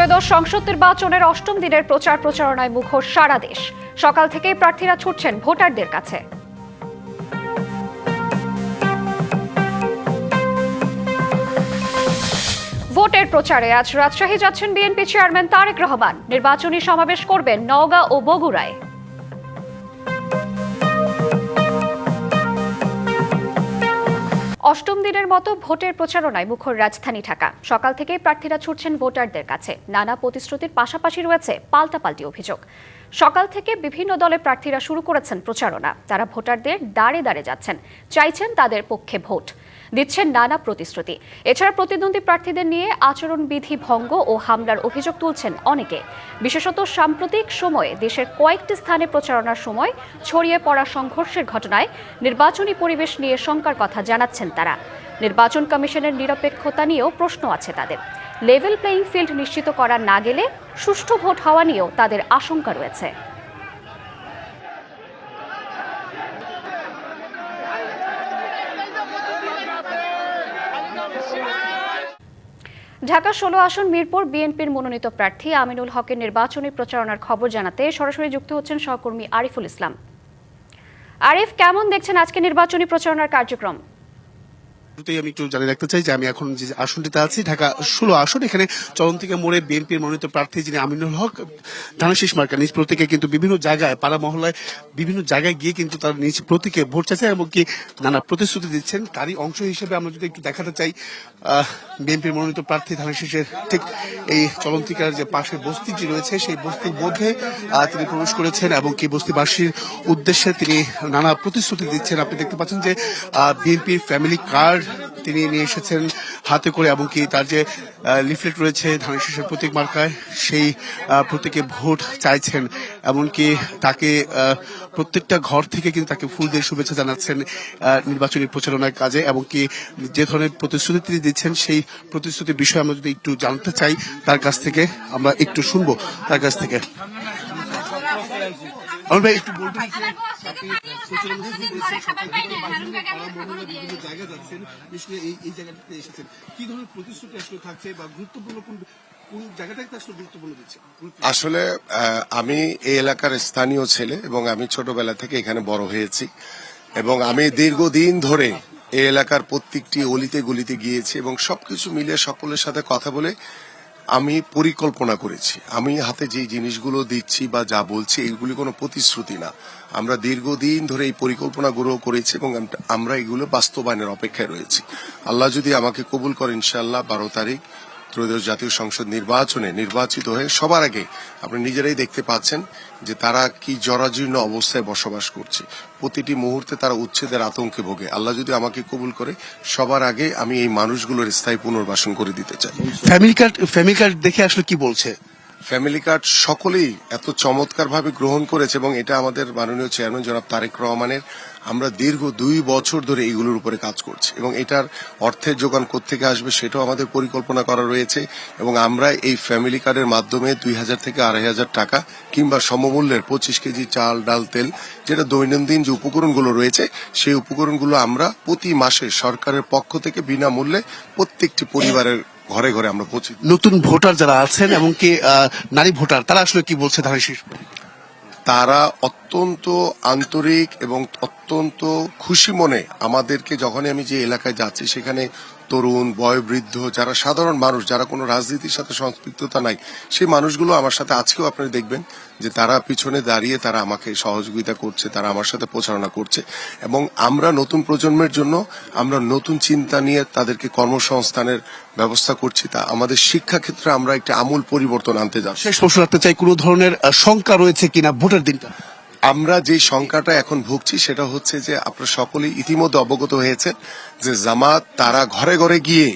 ত্রয়োদশ সংসদ নির্বাচনের অষ্টম দিনের প্রচার প্রচারণায় মুখর সারা দেশ। সকাল থেকেই প্রার্থীরা ছুটছেন ভোটারদের কাছে। ভোটের প্রচারে আজ রাজশাহী যাচ্ছেন বিএনপি চেয়ারম্যান তারেক রহমান। নির্বাচনী সমাবেশ করবেন নওগাঁ ও বগুড়ায়। অষ্টম দিনের মতো ভোটের প্রচারণায় মুখর রাজধানী ঢাকা। সকাল থেকেই প্রার্থীরা ছুটছেন ভোটারদের কাছে। নানা প্রতিশ্রুতির পাশাপাশি রয়েছে পাল্টাপাল্টি অভিযোগ। সকাল থেকে বিভিন্ন দলের প্রার্থীরা শুরু করেছেন প্রচারণা। তারা ভোটারদের দাঁড়ে দাঁড়ে যাচ্ছেন, চাইছেন তাদের পক্ষে ভোট। দিচ্ছেন নানা প্রতিশ্রুতি। এছাড়া প্রতিদ্বন্দ্বী প্রার্থীদের নিয়ে আচরণবিধি ভঙ্গ ও হামলার অভিযোগ তুলছেন অনেকে। বিশেষত সাম্প্রতিক সময়ে দেশের কয়েকটি স্থানে প্রচারণার সময় ছড়িয়ে পড়া সংঘর্ষের ঘটনায় নির্বাচনী পরিবেশ নিয়ে শঙ্কার কথা জানাচ্ছেন তারা। নির্বাচন কমিশনের নিরপেক্ষতা নিয়েও প্রশ্ন আছে তাদের। লেভেল প্লেয়িং ফিল্ড নিশ্চিত করা না গেলে সুষ্ঠু ভোট হওয়া নিয়েও তাদের আশঙ্কা রয়েছে। ঢাকা ষোলো আসন মিরপুর বিএনপির মনোনীত প্রার্থী আমিনুল হকের নির্বাচনী প্রচারণার খবর জানাতে সরাসরি যুক্ত হচ্ছেন সহকর্মী আরিফুল ইসলাম। আরিফ, কেমন দেখছেন আজকে নির্বাচনী প্রচারণার কার্যক্রম? শুরুতেই আমি একটু জানিয়ে রাখতে চাই যে আমি এখন যে আসনটিতে আছি, ঢাকা ষোলো আসন, এখানে চরমতিকা মোড়ে বিএনপির মনোনীত প্রার্থী যিনি আমিনুল হক, ধানশীষ মার্কা নিজ প্রতীকে কিন্তু বিভিন্ন জায়গায়, পাড়া মহল্লায় বিভিন্ন জায়গায় গিয়ে কিন্তু তারা নিজ প্রতীকে ভোট চাইছে এমনকি নানা প্রতিশ্রুতি দিচ্ছেন। তারই অংশ হিসেবে আমরা যদি একটু দেখাতে চাই বিএনপির মনোনীত প্রার্থী ধানশীষের ঠিক এই চলন্তিকার যে পাশে বস্তিটি রয়েছে, সেই বস্তির মধ্যে তিনি প্রবেশ করেছেন এবং কি বস্তিবাসীর উদ্দেশ্যে তিনি নানা প্রতিশ্রুতি দিচ্ছেন। আপনি দেখতে পাচ্ছেন যে বিএনপির ফ্যামিলি কার্ড তিনি নিয়ে এসেছেন হাতে করে এবং কি তার যে লিফলেট রয়েছে ধানের শীষের প্রতীক মার্কায়, সেই প্রতীকে ভোট চাইছেন। এমনকি তাকে প্রত্যেকটা ঘর থেকে কিন্তু তাকে ফুল দিয়ে শুভেচ্ছা জানাচ্ছেন নির্বাচনী প্রচারণার কাজে। এবং কি যে ধরনের প্রতিশ্রুতি তিনি দিচ্ছেন, সেই প্রতিশ্রুতির বিষয়ে আমরা যদি একটু জানতে চাই, তার কাছ থেকে আমরা একটু শুনব, তার কাছ থেকে। আমার ভাই একটু বলবেন জায়গায় যাচ্ছেন, বিশেষ করে এই এই জায়গাটাতে এসেছেন কি ধরনের প্রতিশ্রুতি আসলে থাকছে বা গুরুত্বপূর্ণ কোন আসলে আমি এই এলাকার স্থানীয় ছেলে এবং আমি ছোটবেলা থেকে এখানে বড় হয়েছি এবং আমি দীর্ঘদিন ধরে এই এলাকার প্রত্যেকটি অলিতে গলিতে গিয়েছি এবং সবকিছু মিলে সকলের সাথে কথা বলে আমি পরিকল্পনা করেছি। আমি হাতে যে জিনিসগুলো দিচ্ছি বা যা বলছি, এইগুলি কোনো প্রতিশ্রুতি না। আমরা দীর্ঘদিন ধরে এই পরিকল্পনা গ্রহ করেছি এবং আমরা এগুলো বাস্তবায়নের অপেক্ষায় রয়েছি। আল্লাহ যদি আমাকে কবুল করে ইনশাল্লাহ বারো তারিখ ত্রয়োদশ জাতীয় সংসদ নির্বাচনে নির্বাচিত হয়ে সবার আগে আপনি নিজেরাই দেখতে পাচ্ছেন যে তারা কি জরাজীর্ণ অবস্থায় বসবাস করছে। প্রতিটি মুহূর্তে তারা উচ্ছেদের আতঙ্কে ভোগে। আল্লাহ যদি আমাকে কবুল করে, সবার আগে আমি এই মানুষগুলোর স্থায়ী পুনর্বাসন করে দিতে চাই। ফ্যামিলি কার্ড ফ্যামিলি কার্ড দেখে আসলে কি বলছে? ফ্যামিলি কার্ড সকলেই এত চমৎকারভাবে গ্রহণ করেছে এবং এটা আমাদের মাননীয় চেয়ারম্যান জনাব তারেক রহমানের আমরা দীর্ঘ দুই বছর ধরে এইগুলোর উপরে কাজ করছি এবং এটার অর্থের যোগান কোথেকে আসবে সেটাও আমাদের পরিকল্পনা করা রয়েছে এবং আমরা এই ফ্যামিলি কার্ডের মাধ্যমে দুই হাজার থেকে আড়াই হাজার টাকা কিংবা সমমূল্যের পঁচিশ কেজি চাল, ডাল, তেল যেটা দৈনন্দিন যে উপকরণগুলো রয়েছে সেই উপকরণগুলো আমরা প্রতি মাসে সরকারের পক্ষ থেকে বিনামূল্যে প্রত্যেকটি পরিবারের ঘরে ঘরে আমরা পৌঁছে নতুন ভোটার যারা আছেন এমনকি নারী ভোটার তারা আসলে কি বলছে ধানের শীষ? তারা অত্যন্ত আন্তরিক এবং অত্যন্ত খুশি মনে আমাদেরকে যখনই আমি যে এলাকায় যাচ্ছি সেখানে তরুণ, বয়োবৃদ্ধ, যারা সাধারণ মানুষ, যারা কোনো রাজনীতির সাথে সম্পৃক্ততা নাই, সেই মানুষগুলো আমার সাথে আজকেও আপনারা দেখবেন যে তারা পিছনে দাঁড়িয়ে তারা আমাকে সহযোগিতা করছে, তারা আমার সাথে প্রচারণা করছে এবং আমরা নতুন প্রজন্মের জন্য আমরা নতুন চিন্তা নিয়ে তাদেরকে কর্মসংস্থানের ব্যবস্থা করছি। তা আমাদের শিক্ষা ক্ষেত্রে আমরা একটা আমূল পরিবর্তন আনতে যাচ্ছি। শেষ প্রশ্ন রাখতে চাই, কোনো ধরনের শঙ্কা রয়েছে কিনা ভোটের দিনটা? আমরা যে সংখ্যাটা এখন ভুগছি সেটা হচ্ছে যে আপনারা সকলেই ইতিমধ্যে অবগত হয়েছে যে জামাত তারা ঘরে ঘরে গিয়ে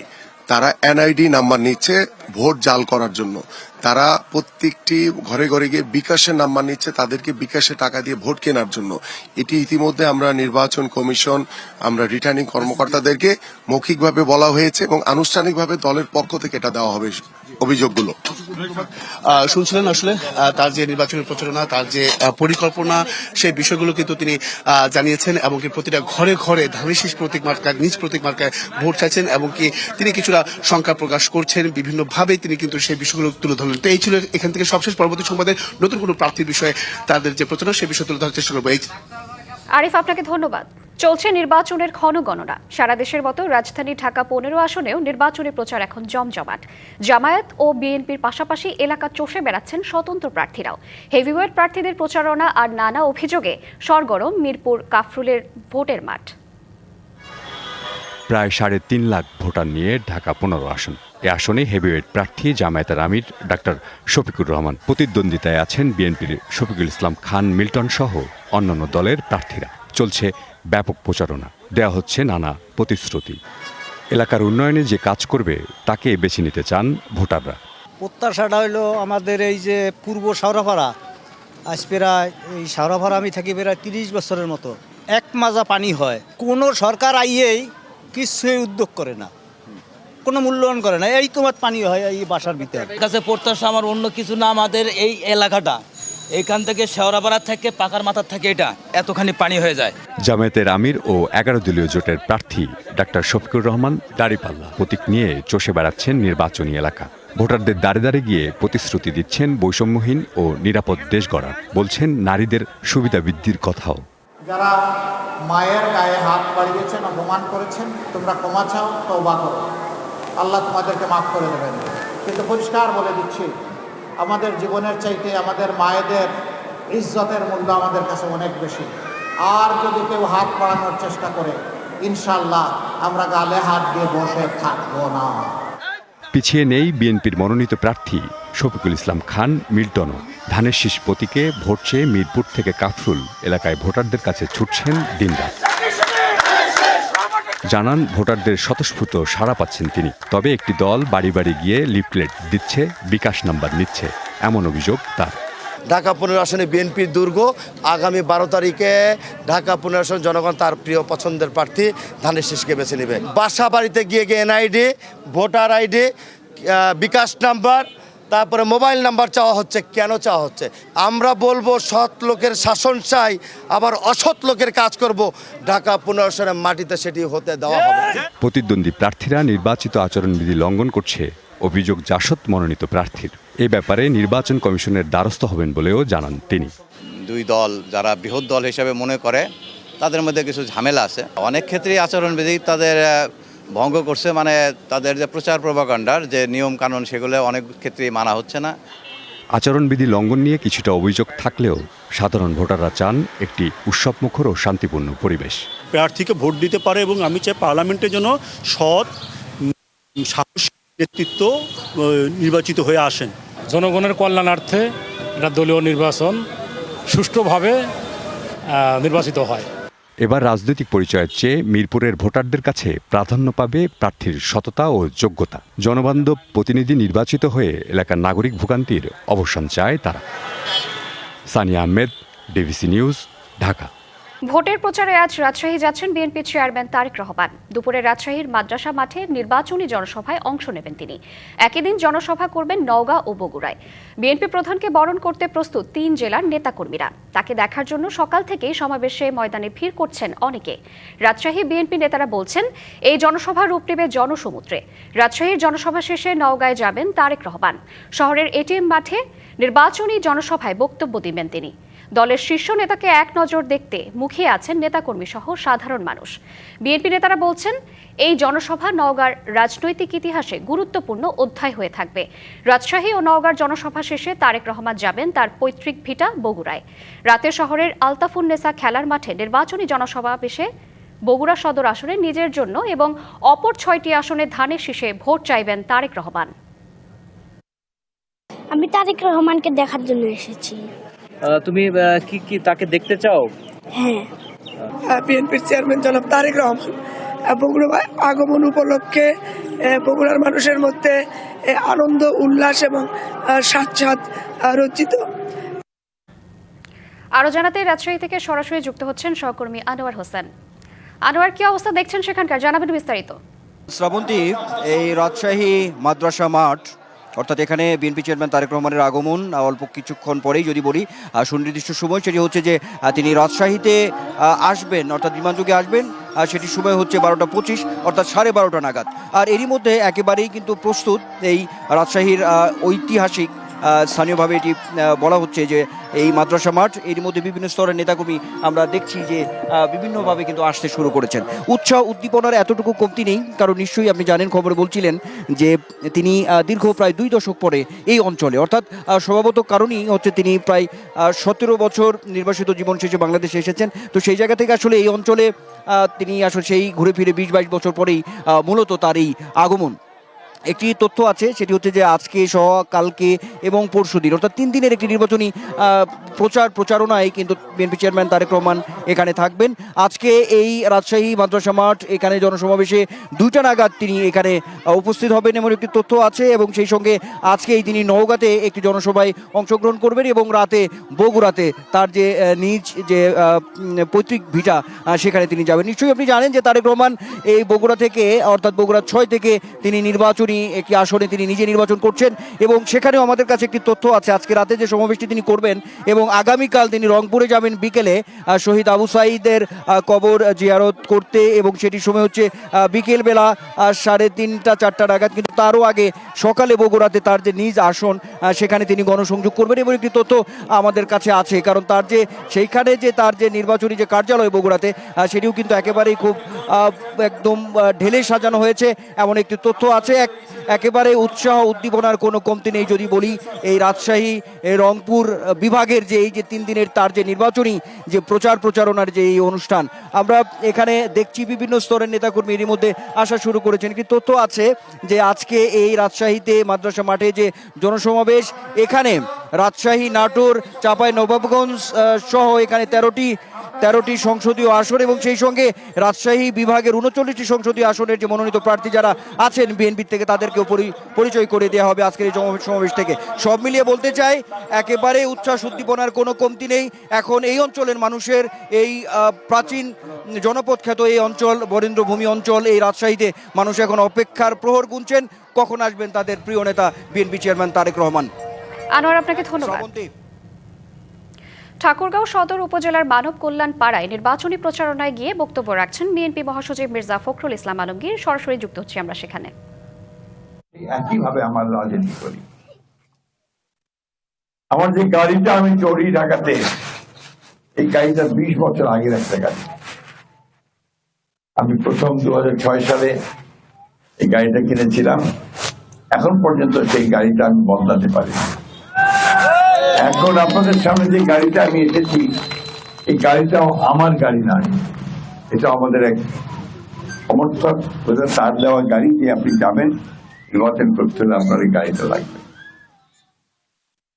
তারা এনআইডি নাম্বার নিচ্ছে ভোট জাল করার জন্য। তারা প্রত্যেকটি ঘরে ঘরে গিয়ে বিকাশের নাম্বার নিচ্ছে, তাদেরকে বিকাশে টাকা দিয়ে ভোট কেনার জন্য। এটি ইতিমধ্যে আমরা নির্বাচন কমিশন, আমরা রিটার্নিং কর্মকর্তাদেরকে মৌখিকভাবে বলা হয়েছে এবং আনুষ্ঠানিকভাবে দলের পক্ষ থেকে এটা দেওয়া হবে। অভিযোগগুলো। শুনছিলেন আসলে তার যে নির্বাচনী প্রচারণা, তার যে পরিকল্পনা, সেই বিষয়গুলো কিন্তু তিনি জানিয়েছেন এবং কি প্রতিটা ঘরে ঘরে শীষ প্রতীক মার্কায় নিজ প্রতীক মার্কায় ভোট চাইছেন এবং কি তিনি কিছুটা শঙ্কা প্রকাশ করছেন বিভিন্ন ভাবে তিনি কিন্তু সেই বিষয়গুলো তুলে ধরলেন। তো এই ছিল এখান থেকে সবশেষ পরবর্তী সংবাদে নতুন কোনো প্রার্থীর বিষয়ে তাদের যে প্রচারণা সেই বিষয়ে তুলে ধরার চেষ্টা করব। আরিফ, আপনাকে ধন্যবাদ। চলছে নির্বাচনের ক্ষণ গণনা সারা দেশের মতো রাজধানী ঢাকা পনেরো আসনেও নির্বাচনী প্রচার এখন জমজমাট। জামায়াত ও বিএনপির পাশাপাশি এলাকা চষে বেড়াচ্ছেন স্বতন্ত্র প্রার্থীরাও। হেভিওয়েট প্রার্থীদের প্রচারণা আর নানা অভিযোগে সরগরম মিরপুর কাফরুলের ভোটের মাঠ। প্রায় সাড়ে তিন লাখ ভোটার নিয়ে ঢাকা পনেরো আসন। এ আসনে হেভিওয়েট প্রার্থী জামায়াতের আমির ডাক্তার শফিকুর রহমান প্রতিদ্বন্দ্বিতায় আছেন বিএনপির শফিকুল ইসলাম খান, মিল্টন সহ অন্যান্য দলের প্রার্থীরা। চলছে ব্যাপক প্রচারণা। দেয়া হচ্ছে নানা প্রতিশ্রুতি। এলাকার উন্নয়নে যে কাজ করবে তাকে বেছে নিতে চান ভোটাররা। প্রত্যাশাটা হলো আমাদের এই যে পূর্ব শাওরাপাড়া। আজ প্রায় এই শাওরাপাড়া আমি থাকি প্রায় তিরিশ বছরের মতো। এক মাজা পানি হয়। কোনো সরকার আইয়েই কিছুই উদ্যোগ করে না। কোনো মূল্যায়ন করে না। এই তোমার পানি হয় এই বাসার ভিতরে। কাছে প্রত্যাশা আমার অন্য কিছু না আমাদের এই এলাকাটা। এইখান থেকে শেওড়াপাড়া থেকে পাকার মাথার থেকে এটা এতখানি পানি হয়ে যায়। জামায়াতের আমির ও এগারো দলীয় জোটের প্রার্থী ডাক্তার শফিকুর রহমান দাড়িপাল্লা প্রতীক নিয়ে চষে বেড়াচ্ছেন নির্বাচনী এলাকা। ভোটারদের দাঁড়ে দাঁড়ে গিয়ে প্রতিশ্রুতি দিচ্ছেন বৈষম্যহীন ও নিরাপদ দেশ গড়ার। বলছেন নারীদের সুবিধা বৃদ্ধির কথাও। যারা মায়ের গায়ে হাত বাড়িয়েছেন অপমান করেছেন তোমরা ক্ষমা চাও তৌবা করো। আল্লাহ তোমাদেরকে মাফ করে দেবেন। কিন্তু পরিষ্কার বলে দিচ্ছি আমাদের জীবনের চাইতে আমাদের মায়েদের ইজ্জতের মূল্য আমাদের কাছে অনেক বেশি। আর যদি কেউ হাত বাড়ানোর চেষ্টা করে ইনশাল্লাহ আমরা গালে হাত দিয়ে বসে থাকব না। পিছিয়ে নেই বিএনপির মনোনীত প্রার্থী শফিকুল ইসলাম খান মিল্টনও ধানের শীষ প্রতীকে ভোট চেয়ে মিরপুর থেকে কাফরুল এলাকায় ভোটারদের কাছে ছুটছেন দিনরাত। জানান, ভোটারদের স্বতঃস্ফূর্ত সাড়া পাচ্ছেন তিনি। তবে একটি দল বাড়ি বাড়ি গিয়ে লিফলেট দিচ্ছে, বিকাশ নাম্বার নিচ্ছে। এমন অভিযোগ তার। ঢাকা পনেরো আসনে বিএনপির দুর্গ, আগামী বারো তারিখে ঢাকা পনেরো জনগণ তার প্রিয় পছন্দের প্রার্থী ধানের শীষকে বেছে নেবে। বাসা বাড়িতে গিয়ে গিয়ে NID, voter ID Bkash number তারপরে মোবাইল নাম্বার চাওয়া হচ্ছে কেন চাওয়া হচ্ছে? আমরা বলব সৎ লোকের শাসন চাই আবার অসৎ লোকের কাজ করব। ঢাকা পনেরো আসনের মাটিতে সেটি হতে দেওয়া হবে। প্রতিদ্বন্দ্বী প্রার্থীরা নির্বাচিত আচরণবিধি লঙ্ঘন করছে অভিযোগ জাসদ মনোনীত প্রার্থীর। এ ব্যাপারে নির্বাচন কমিশনের দ্বারস্থ হবেন বলেও জানান তিনি। দুই দল যারা বৃহৎ দল হিসেবে মনে করে তাদের মধ্যে কিছু ঝামেলা আছে। অনেক ক্ষেত্রেই আচরণবিধি তাদের ভঙ্গ করছে মানে তাদের যে প্রচার প্রভাকাণ্ডার যে নিয়ম কানুন সেগুলো অনেক ক্ষেত্রেই মানা হচ্ছে না। আচরণবিধি লঙ্ঘন নিয়ে কিছুটা অভিযোগ থাকলেও সাধারণ ভোটাররা চান একটি উৎসবমুখর ও শান্তিপূর্ণ পরিবেশ। প্রার্থীকে ভোট দিতে পারে এবং আমি চাই পার্লামেন্টের জন্য সৎ নেতৃত্ব নির্বাচিত হয়ে আসেন। জনগণের কল্যাণার্থে এটা দলীয় নির্বাচন সুষ্ঠুভাবে নির্বাচিত হয়। এবার রাজনৈতিক পরিচয়ের চেয়ে মিরপুরের ভোটারদের কাছে প্রাধান্য পাবে প্রার্থীর সততা ও যোগ্যতা। জনবান্ধব প্রতিনিধি নির্বাচিত হয়ে এলাকার নাগরিক ভোগান্তির অবসান চায় তারা। Sania Ahmed DVC news, Dhaka. ভোটের প্রচারে আজ রাজশাহী যাচ্ছেন বিএনপি চেয়ারম্যান তারেক রহমান। দুপুরে রাজশাহীর মাদ্রাসা মাঠে নির্বাচনী জনসভায় অংশ নেবেন তিনি। একই দিন জনসভা করবেন নওগাঁ ও বগুড়ায়। বিএনপি প্রধানকে বরণ করতে প্রস্তুত তিন জেলার নেতাকর্মীরা। তাকে দেখার জন্য সকাল থেকেই সমাবেশে ময়দানে ভিড় করছেন অনেকে। রাজশাহী বিএনপি নেতারা বলছেন, এই জনসভা রূপ নেবে জনসমুদ্রে। রাজশাহীর জনসভা শেষে নওগাঁয় যাবেন তারেক রহমান। শহরের এটিএম মাঠে নির্বাচনী জনসভায় বক্তব্য দিবেন তিনি। দলের শীর্ষ নেতাকে এক নজর দেখতে মুখিয়ে আছেন নেতাকর্মী সহ সাধারণ মানুষ। বিএনপি নেতারা বলছেন, এই জনসভা নওগাঁর রাজনৈতিক ইতিহাসে গুরুত্বপূর্ণ অধ্যায় হয়ে থাকবে। রাজশাহী ও নওগাঁর জনসভা শেষে তারেক রহমান যাবেন তার পৈতৃক ভিটা বগুড়ায়। রাতে শহরের আলতাফুন্নেসা খেলার মাঠে নির্বাচনী জনসভা পেশে বগুড়া সদর আসনে নিজের জন্য এবং অপর ছয়টি আসনে ধানের শীষে ভোট চাইবেন তারেক রহমান। আমি তারেক রহমানকে দেখার জন্য এসেছি। তুমি কি কি তাকে দেখতে চাও? হ্যাঁ। বিএনপির চেয়ারম্যান জনাব তারেক রহমান। বগুড়া আগমন উপলক্ষে বগুড়ার মানুষের মধ্যে আনন্দ উল্লাস এবং সাক্ষাৎ রচিত। আরও জানাতে রাজশাহী থেকে সরাসরি যুক্ত হচ্ছেন সহকর্মী আনোয়ার হোসেন। আনোয়ার কি অবস্থা দেখছেন সেখানকার? জানাবেন বিস্তারিত। শ্রাবন্তী এই রাজশাহী মাদ্রাসা মাঠ অর্থাৎ এখানে বিএনপি চেয়ারম্যান তারেক রহমানের আগমন অল্প কিছুক্ষণ পরেই যদি বলি সুনির্দিষ্ট সময়, সেটি হচ্ছে যে তিনি রাজশাহীতে আসবেন, অর্থাৎ বিমানযোগে আসবেন, আর সেটি সময় হচ্ছে বারোটা পঁচিশ, অর্থাৎ সাড়ে বারোটা নাগাদ। আর এরই মধ্যে একেবারেই কিন্তু প্রস্তুত এই রাজশাহীর ঐতিহাসিক স্থানীয়ভাবে এটি বলা হচ্ছে যে এই মাদ্রাসা মাঠ, এর মধ্যে বিভিন্ন স্তরের নেতাকর্মী আমরা দেখছি যে বিভিন্নভাবে কিন্তু আসতে শুরু করেছেন। উৎসাহ উদ্দীপনার এতটুকু কমতি নেই, কারণ নিশ্চয়ই আপনি জানেন, খবরে বলছিলেন যে তিনি দীর্ঘ প্রায় দুই দশক পরে এই অঞ্চলে, অর্থাৎ স্বভাবত কারণই হচ্ছে তিনি প্রায় সতেরো বছর নির্বাসিত জীবন শেষে বাংলাদেশে এসেছেন। তো সেই জায়গা থেকে আসলে এই অঞ্চলে তিনি আসলে সেই ঘুরে ফিরে বিশ বাইশ বছর পরেই মূলত তার এই আগমন। একটি তথ্য আছে, সেটি হচ্ছে যে আজকে, সহ কালকে এবং পরশু দিন, অর্থাৎ তিন দিনের একটি নির্বাচনী প্রচার প্রচারণায় কিন্তু বিএনপি চেয়ারম্যান তারেক রহমান এখানে থাকবেন। আজকে এই রাজশাহী মাদ্রাসা মাঠ, এখানে জনসমাবেশে দুইটা নাগাদ তিনি এখানে উপস্থিত হবেন এমন একটি তথ্য আছে এবং সেই সঙ্গে আজকেই তিনি নওগাঁতে একটি জনসভায় অংশগ্রহণ করবেন এবং রাতে বগুড়াতে তার যে নিজ যে পৈতৃক ভিটা সেখানে তিনি যাবেন। নিশ্চয়ই আপনি জানেন যে তারেক রহমান এই বগুড়া থেকে, অর্থাৎ বগুড়া ছয় থেকে তিনি নির্বাচনী একটি আসনে তিনি নিজে নির্বাচন করছেন এবং সেখানেও আমাদের কাছে একটি তথ্য আছে। আজকে রাতে যে সমাবেশটি তিনি করবেন এবং আগামীকাল তিনি রংপুরে যাবেন বিকেলে শহীদ আবু সাইদের কবর জিয়ারত করতে এবং সেটির সময় হচ্ছে বিকেলবেলা সাড়ে তিনটা, চারটা নাগাদ। কিন্তু তারও আগে সকালে বগুড়াতে তার যে নিজ আসন সেখানে তিনি গণসংযোগ করবেন এবং একটি তথ্য আমাদের কাছে আছে। কারণ তার যে, সেইখানে যে তার যে নির্বাচনী যে কার্যালয় বগুড়াতে সেটিও কিন্তু একেবারেই খুব একদম ঢেলে সাজানো হয়েছে। এমন একটি তথ্য আছে। এক একেবারে উৎসাহ উদ্দীপনার কোনো কমতি নেই যদি বলি, এই রাজশাহী রংপুর বিভাগের যে এই যে তিন দিনের তার যে নির্বাচনী যে প্রচার প্রচারণার যে এই অনুষ্ঠান, আমরা এখানে দেখছি বিভিন্ন স্তরের নেতাকর্মী এরই মধ্যে আসা শুরু করেছেন। একটি তথ্য আছে যে আজকে এই রাজশাহীতে মাদ্রাসা মাঠে যে জনসমাবেশ, এখানে রাজশাহী নাটোর, চাপাই নবাবগঞ্জ সহ এখানে তেরোটি তেরোটি সংসদীয় আসন এবং সেই সঙ্গে রাজশাহী বিভাগের উনচল্লিশটি সংসদীয় আসনের যে মনোনীত প্রার্থী যারা আছেন বিএনপি থেকে তাদেরকেও পরিচয় করে দেওয়া হবে আজকের এই সমাবেশ- থেকে। সব মিলিয়ে বলতে চাই একেবারে উচ্ছ্বাস উদ্দীপনার কোনো কমতি নেই। এখন এই অঞ্চলের মানুষের এই প্রাচীন জনপদ খ্যাত এই অঞ্চল বরেন্দ্রভূমি অঞ্চল এই রাজশাহীতে মানুষ এখন অপেক্ষার প্রহর গুনছেন। কখন আসবেন তাদের প্রিয় নেতা বিএনপি চেয়ারম্যান তারেক রহমান? আনোয়ার আপনাকে ধন্যবাদ। ঠাকুরগাঁও সদর উপজেলার মানব কল্যাণ পাড়ায় নির্বাচনী প্রচারণায় গিয়ে বক্তব্য রাখছেন বিএনপি মহাসচিব মির্জা ফখরুল ইসলাম আলমগীর। সরাসরি যুক্ত হচ্ছি আমরা সেখানে। একইভাবে আমার রাজনীতি করি। আমার যে গাড়িটা আমি চড়ি ঢাকাতে, এই গাড়িটা বিশ বছর আগের একটা গাড়ি। আমি প্রথম দু হাজার ছয় সালে এই গাড়িটা কিনেছিলাম। এখন পর্যন্ত সেই গাড়িটা আমি বদলাতে পারি এখন আপনাদের সামনে যে গাড়িটা আমি এসেছি, এই গাড়িটাও আমার গাড়ি নয়। এটা আমাদের এক সমর্থক, ওদের তার দেওয়া গাড়ি দিয়ে আপনি যাবেন নির্বাচন করতে হলে আপনার এই গাড়িটা লাগবে।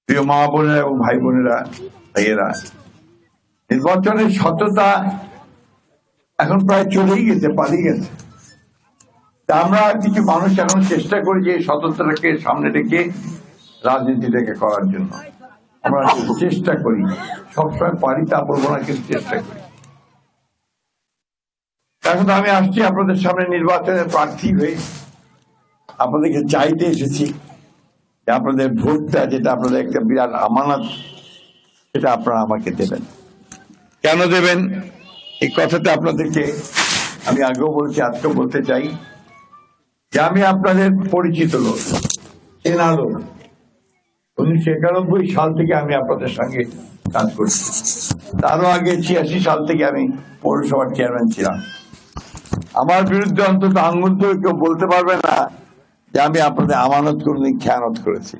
প্রিয় মা বোনেরা এবং ভাই বোনেরা, ভাইয়েরা, নির্বাচনের সততা এখন প্রায় চলেই গেছে, পালিয়ে গেছে। আমরা কিছু মানুষ এখন চেষ্টা করি যে সততাটাকে সামনে রেখে রাজনীতিটাকে করার জন্য। আমরা চেষ্টা করি। সবসময় পারি তা বলব না কিন্তু চেষ্টা করি। এখন আমি আসছি আপনাদের সামনে নির্বাচনের প্রার্থী হয়ে। আপনাদেরকে চাইতে এসেছি যে আপনাদের ভোটটা, যেটা আপনাদের একটা বিরাট আমানত, সেটা আপনারা আমাকে দেবেন। কেন দেবেন? এই কথাটা আপনাদেরকে আমি আগেও বলছি, আজকেও বলতে চাই যে আমি আপনাদের পরিচিত লোক, চেনা লোক। উনিশশো একানব্বই সাল থেকে আমি আপনাদের সঙ্গে কাজ করছি। তারও আগে ছিয়াশি সাল থেকে আমি পৌরসভার চেয়ারম্যান ছিলাম। আমার বিরুদ্ধে অন্তত আঙ্গুল ধরে কেউ বলতে পারবে না যে আমি আপনাদের আমানত কোনদিন খেয়ানত করেছি।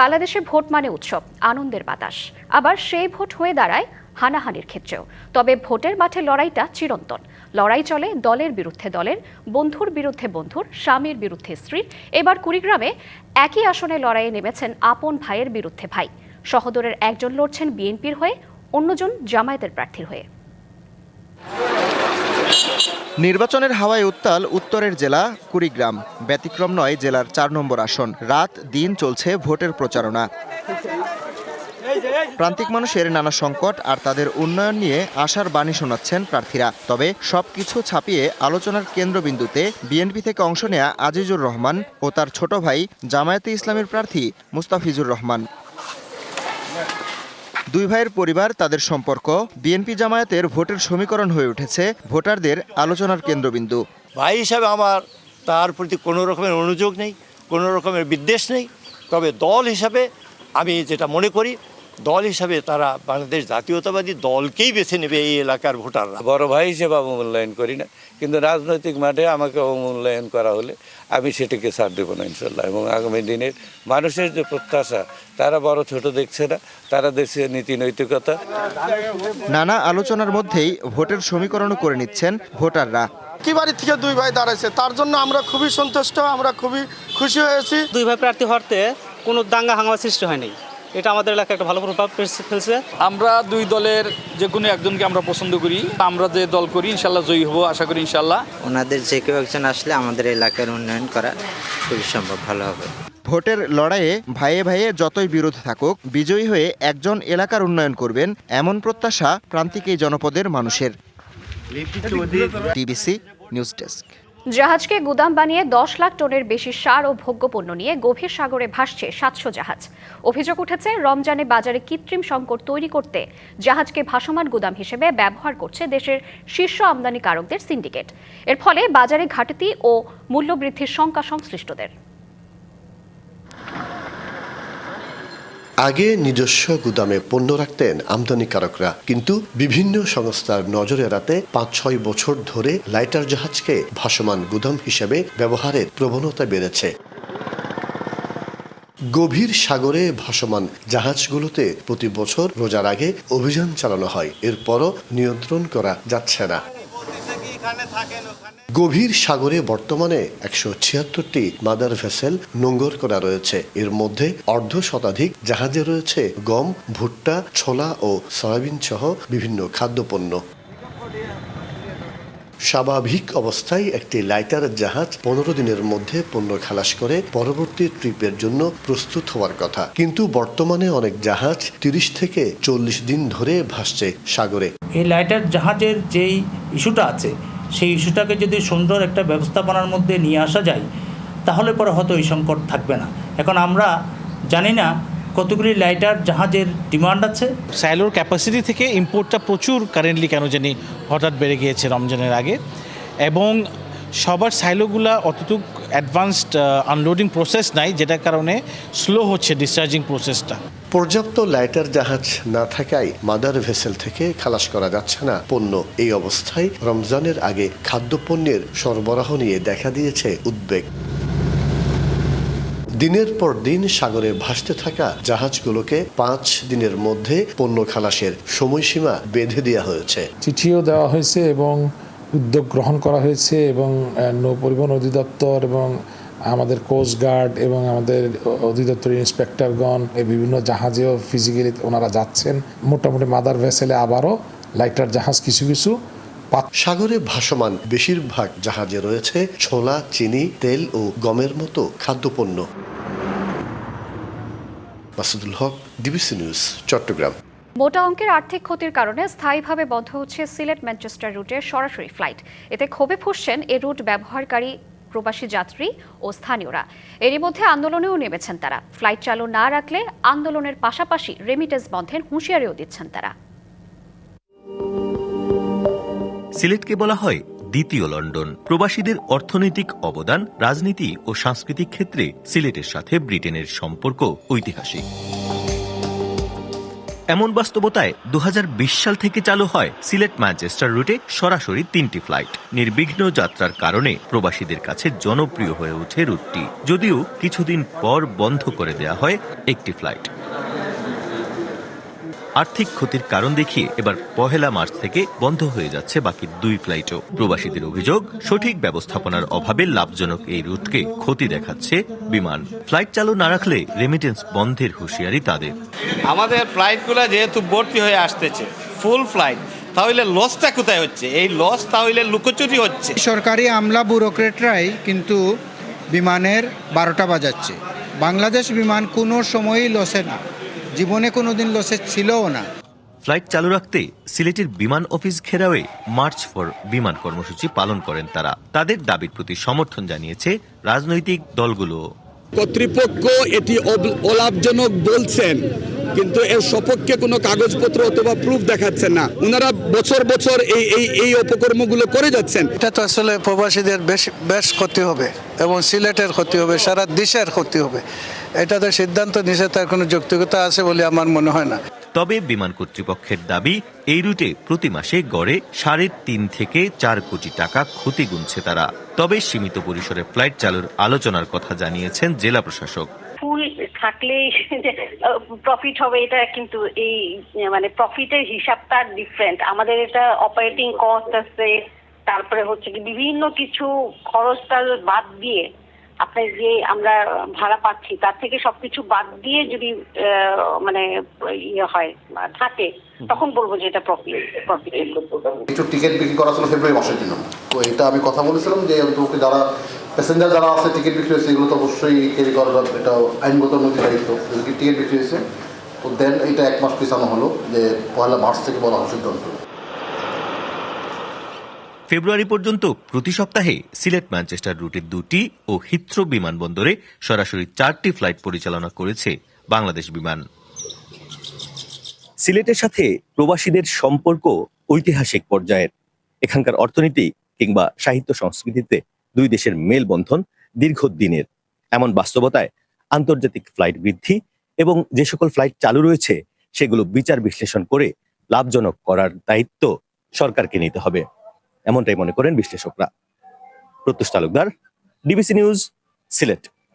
বাংলাদেশে ভোট মানে উৎসব, আনন্দের বাতাস। আবার সেই ভোট হয়ে দাঁড়ায় হানাহানির ক্ষেত্রেও। তবে ভোটের মাঠে লড়াইটা চিরন্তন। লড়াই চলে দলের বিরুদ্ধে দলের, বন্ধুর বিরুদ্ধে বন্ধুর, স্বামীর বিরুদ্ধে স্ত্রীর। এবার কুড়িগ্রামে একই আসনে লড়াইয়ে নেমেছেন আপন ভাইয়ের বিরুদ্ধে ভাই। সহদরের একজন লড়ছেন বিএনপির হয়ে, অন্যজন জামায়াতের প্রার্থীর হয়ে। নির্বাচনের হাওয়ায় উত্তাল উত্তরের জেলা কুড়িগ্রাম। ব্যতিক্রম নয় জেলার চার নম্বর আসন। রাত দিন চলছে ভোটের প্রচারণা। প্রান্তিক মানুষের নানা সংকট আর তাদের উন্নয়ন নিয়ে আশার বাণী শোনাচ্ছেন প্রার্থীরা। তবে সবকিছু ছাপিয়ে আলোচনার কেন্দ্রবিন্দুতে বিএনপি থেকে অংশ নেয়া আজিজুর রহমান ও তার ছোট ভাই জামায়াতে ইসলামের প্রার্থী মুস্তাফিজুর রহমান। দুই ভাইয়ের পরিবার, তাদের সম্পর্ক। বিএনপি জামায়াতের ভোটের সমীকরণ হয়ে উঠেছে ভোটারদের আলোচনার কেন্দ্রবিন্দু। ভাই হিসাবে আমার তার প্রতি কোনো রকমের অনুযোগ নেই, কোনো রকমের বিদ্বেষ নেই। তবে দল হিসাবে আমি যেটা মনে করি দল হিসাবে তারা বাংলাদেশ জাতীয়তাবাদী দলকেই বেছে নেবে এই এলাকার ভোটাররা। বড় ভাই হিসেবে অবমূল্যায়ন করি না কিন্তু রাজনৈতিক মাঠে আমাকে অবমূল্যায়ন করা হলে আমি সেটিকে ছাড় দেবো না ইনশাল্লাহ। এবং আগামী দিনের মানুষের যে প্রত্যাশা তারা বড় ছোট দেখছে না তারা দেশের নীতি নৈতিকতা। নানা আলোচনার মধ্যেই ভোটের সমীকরণও করে নিচ্ছেন ভোটাররা। কি বাড়ি থেকে দুই ভাই দাঁড়াইছে তার জন্য আমরা খুবই সন্তুষ্ট আমরা খুবই খুশি হয়েছি। দুই ভাই প্রার্থী হওয়াতে কোনো দাঙ্গা হাঙ্গামা সৃষ্টি হয়নি। এটা আমাদের এলাকায় একটা ভালো প্রভাব ফেলছে- ফেলছে। আমরা দুই দলের যে কোনো একজনকে আমরা পছন্দ করি। আমরা যে দল করি ইনশাল্লাহ জয়ী হব আশা করি ইনশাল্লাহ। ওনাদের যে কেউ একজন আসলে আমাদের এলাকার উন্নয়ন করা খুবই সম্ভব ভালো হবে। ভোটের লড়াইয়ে ভাইয়ে ভাইয়ে যতই বিরোধ থাকুক বিজয়ী হয়ে একজন এলাকার উন্নয়ন করবেন এমন প্রত্যাশা প্রান্তিক এই জনপদের মানুষের। TBC news desk. জাহাজকে গুদাম বানিয়ে দশ লাখ টনের বেশি সার ও ভোগ্যপণ্য নিয়ে গভীর সাগরে ভাসছে সাতশো জাহাজ। অভিযোগ উঠেছে, রমজানে বাজারে কৃত্রিম সংকট তৈরি করতে জাহাজকে ভাসমান গুদাম হিসেবে ব্যবহার করছে দেশের শীর্ষ আমদানিকারকদের সিন্ডিকেট। এর ফলে বাজারে ঘাটতি ও মূল্যবৃদ্ধির শঙ্কা সংশ্লিষ্টদের। আগে নিজস্ব গুদামে পণ্য রাখতেন আমদানিকারকরা, কিন্তু বিভিন্ন সংস্থার নজর এড়াতে পাঁচ ছয় বছর ধরে লাইটার জাহাজকে ভাসমান গুদাম হিসেবে ব্যবহারের প্রবণতা বেড়েছে। গভীর সাগরে ভাসমান জাহাজগুলোতে প্রতি বছর রোজার আগে অভিযান চালানো হয়। এরপরও নিয়ন্ত্রণ করা যাচ্ছে না। গভীর সাগরে বর্তমানে একশো ছিয়াত্তরটি মাদার ভেসেল নোঙ্গর করা রয়েছে। এর মধ্যে অর্ধ শতাধিক জাহাজে রয়েছে গম ভুট্টা ছোলা ও সয়াবিন সহ বিভিন্ন খাদ্যপণ্য। স্বাভাবিক অবস্থায় একটি লাইটার জাহাজ পনেরো দিনের মধ্যে পণ্য খালাস করে পরবর্তী ট্রিপের জন্য প্রস্তুত হওয়ার কথা। কিন্তু বর্তমানে অনেক জাহাজ তিরিশ থেকে চল্লিশ দিন ধরে ভাসছে সাগরে। এই লাইটার জাহাজের যেই ইস্যুটা আছে সেই ইস্যুটাকে যদি সুন্দর একটা ব্যবস্থাপনার মধ্যে নিয়ে আসা যায়, তাহলে পরে হয়তো এই সংকট থাকবে না। এখন আমরা জানি না কতগুলি লাইটার, জাহাজের ডিমান্ড আছে। সাইলোর ক্যাপাসিটি থেকে ইম্পোর্টটা প্রচুর কারেন্টলি কেন জানি হঠাৎ বেড়ে গিয়েছে রমজানের আগে। এবং সবার সাইলোগুলা অতটুক অ্যাডভান্সড আনলোডিং প্রসেস নাই যেটার কারণে স্লো হচ্ছে ডিসচার্জিং প্রসেসটা পর্যাপ্ত লাইটার জাহাজ না থাকায় মাদার ভেসেল থেকে খালাস করা যাচ্ছে না। পণ্য এই অবস্থায় রমজানের আগে খাদ্যপণ্যের সরবরাহ নিয়ে দেখা দিয়েছে উদ্বেগ। দিনের পর দিন সাগরে ভাসতে থাকা জাহাজগুলোকে পাঁচ দিনের মধ্যে পণ্য খালাসের সময়সীমা বেঁধে দেওয়া হয়েছে। চিঠিও দেওয়া হয়েছে এবং উদ্যোগ গ্রহণ করা হয়েছে এবং নৌ পরিবহন অধিদপ্তর এবং আমাদের কোস্ট গার্ড এবং আমাদের অধিদপ্তর ইন্সপেক্টরগণ বিভিন্ন জাহাজেও ফিজিক্যালি ওনারা যাচ্ছেন। মোটামুটি মাদার ভেসেলে আবারও লাইটার জাহাজ কিছু কিছু সাগরে ভাসমান বেশিরভাগ জাহাজে রয়েছে ছোলা, চিনি, তেল ও গমের মতো খাদ্যপণ্য। Masudul Haque DBC news Chattogram. মোটা অঙ্কের আর্থিক ক্ষতির কারণে স্থায়ীভাবে বন্ধ হচ্ছে সিলেট ম্যানচেস্টার রুটের সরাসরি ফ্লাইট। এতে ক্ষোভে ফুসছেন এ রুট ব্যবহারকারী, প্রবাসী যাত্রী ও স্থানীয়রা। এরই মধ্যে আন্দোলনেও নেমেছেন তারা। ফ্লাইট চালু না রাখলে আন্দোলনের পাশাপাশি রেমিটেন্স বন্ধের হুঁশিয়ারিও দিচ্ছেন তারা। সিলেটকে বলা হয় দ্বিতীয় লন্ডন। প্রবাসীদের অর্থনৈতিক অবদান, রাজনীতি ও সাংস্কৃতিক ক্ষেত্রে সিলেটের সাথে ব্রিটেনের সম্পর্ক ঐতিহাসিক। এমন বাস্তবতায় দু হাজার বিশ সাল থেকে চালু হয় সিলেট ম্যানচেস্টার রুটে সরাসরি তিনটি ফ্লাইট। নির্বিঘ্ন যাত্রার কারণে প্রবাসীদের কাছে জনপ্রিয় হয়ে ওঠে রুটটি। যদিও কিছুদিন পর বন্ধ করে দেয়া হয় একটি ফ্লাইট। আর্থিক ক্ষতির কারণ দেখিয়ে এবার পহেলা মার্চ থেকে বন্ধ হয়ে যাচ্ছে বাকি দুই ফ্লাইটও। প্রবাসীদের অভিযোগ সঠিক ব্যবস্থাপনার অভাবে লাভজনক এই রুটকে ক্ষতি দেখাচ্ছে বিমান। ফ্লাইট চালু না রাখলে রেমিটেন্স বন্ধের হুঁশিয়ারি তাদের। আমাদের ফ্লাইটগুলো যেহেতু ভর্তি হয়ে আসতেছে ফুল ফ্লাইট তাহলে লসটা কোথায় হচ্ছে? এই লস তাহলে লুকোচুরি হচ্ছে। সরকারি আমলা ব্যুরোক্রেটরাই কিন্তু বিমানের বারোটা বাজাচ্ছে। বাংলাদেশ বিমান কোনো সময়ই লসে না। জীবনে কোনো দিন লসে ছিলও না। ফ্লাইট চালু রাখতে সিলেটের বিমান অফিস ঘেরাওয়ে মার্চ ফর বিমান কর্মসূচি পালন করেন তারা। তাদের দাবির প্রতি সমর্থন জানিয়েছে রাজনৈতিক দলগুলো। কর্তৃপক্ষ এটি অলাভজনক বলছেন কিন্তু এর সপক্ষে কোনো কাগজপত্র অথবা প্রুফ দেখাচ্ছেন না। ওনারা বছর বছর এই এই এই অপকর্মগুলো করে যাচ্ছেন। এটা তো আসলে প্রবাসীদের বেশ বেশ ক্ষতি হবে এবং সিলেটের ক্ষতি হবে সারা দেশের ক্ষতি হবে। এটা তো সিদ্ধান্ত নিষে তার কোনো যৌক্তিকতা আছে বলে আমার মনে হয় না। তবে বিমান কর্তৃপক্ষের দাবি এই রুটে প্রতি মাসে গড়ে সাড়ে তিন থেকে চার কোটি টাকা ক্ষতি গুনছে তারা। তবে সীমিত পরিসরে ফ্লাইট চালুর আলোচনার কথা জানিয়েছেন জেলা প্রশাসক। ফুল থাকলেই যে প্রফিট হবে এটা কিন্তু এই মানে প্রফিটের হিসাবটা ডিফারেন্ট আমাদের এটা অপারেটিং কস্ট আছে তারপরে হচ্ছে কি বিভিন্ন কিছু খরচটা বাদ দিয়ে আপনার যে আমরা ভাড়া পাচ্ছি, তার থেকে সবকিছু বাদ দিয়ে যদি মানে ইয়ে হয় থাকে, তখন বলব যে এটা প্রফিট একটু টিকিট বিক্রি করা ছিল ফেব্রুয়ারি মাসের জন্য। তো এটা আমি কথা বলেছিলাম যে যারা প্যাসেঞ্জার যারা আছে টিকিট বিক্রি হয়েছে, এগুলো তো অবশ্যই ক্যারি করার এটা আইনগত নথি দায়িত্ব। টিকিট বিক্রি হয়েছে, তো দেন এটা এক মাস পিছানো হলো, যে পয়লা মার্চ থেকে বলা হয় সিদ্ধান্ত। ফেব্রুয়ারি পর্যন্ত প্রতি সপ্তাহে সিলেট, ম্যানচেস্টার রুটের দুটি ও হিথ্রো বিমানবন্দরে সরাসরি চারটি ফ্লাইট পরিচালনা করেছে বাংলাদেশ বিমান। সিলেটের সাথে প্রবাসীদের সম্পর্ক ঐতিহাসিক পর্যায়ের। এখানকার অর্থনীতি কিংবা সাহিত্য সংস্কৃতিতে দুই দেশের মেলবন্ধন দীর্ঘদিনের। এমন বাস্তবতায় আন্তর্জাতিক ফ্লাইট বৃদ্ধি এবং যে সকল ফ্লাইট চালু রয়েছে, সেগুলো বিচার বিশ্লেষণ করে লাভজনক করার দায়িত্ব সরকারকে নিতে হবে। এমনটাই মনে করেন বিশ্লেষকরা। Pratyush Talukdar DBC news Sylhet.